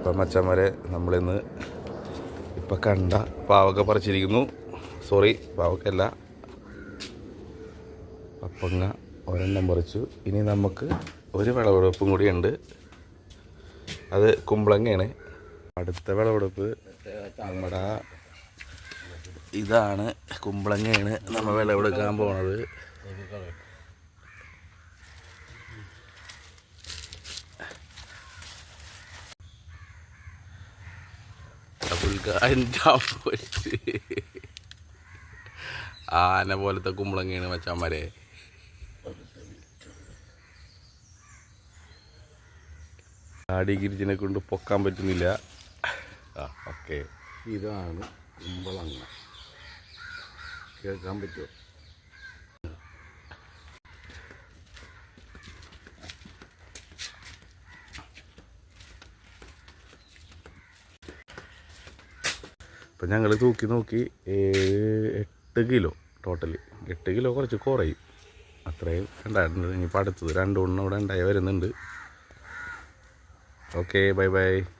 അപ്പം മച്ചന്മാരെ നമ്മളിന്ന് ഇപ്പം കണ്ട പാവക്ക പറിച്ചിരിക്കുന്നു. സോറി പാവക്കല്ല പപ്പങ്ങ ഒരെണ്ണം പറിച്ചു. ഇനി നമുക്ക് ഒരു വിളവെടുപ്പും കൂടിയുണ്ട്. അത് കുമ്പളങ്ങയാണ്. അടുത്ത വിളവെടുപ്പ് നമ്മുടെ ഇതാണ് കുമ്പളങ്ങയാണ്. നമ്മൾ വിളവെടുക്കാൻ പോണത്. അമ്പലത്ത് ആന പോലത്തെ കുമ്പളങ്ങയാണ് മച്ചാന്മാരെ. ആടി ഗിരിജിനെ കൊണ്ട് പൊക്കാൻ പറ്റുന്നില്ല. ആ ഓക്കെ. ഇതാണ് കുമ്പളങ്ങ. കേൾക്കാൻ പറ്റുമോ? ഇപ്പം ഞങ്ങൾ തൂക്കി നോക്കി ഏഴ് എട്ട് കിലോ ടോട്ടലി എട്ട് കിലോ കുറച്ച് കുറയും. അത്രയും ഉണ്ടായിട്ടുണ്ട്. ഇനിയിപ്പോൾ അടുത്തത് രണ്ടെണ്ണം അവിടെ ഉണ്ടായി വരുന്നുണ്ട്. Okay bye bye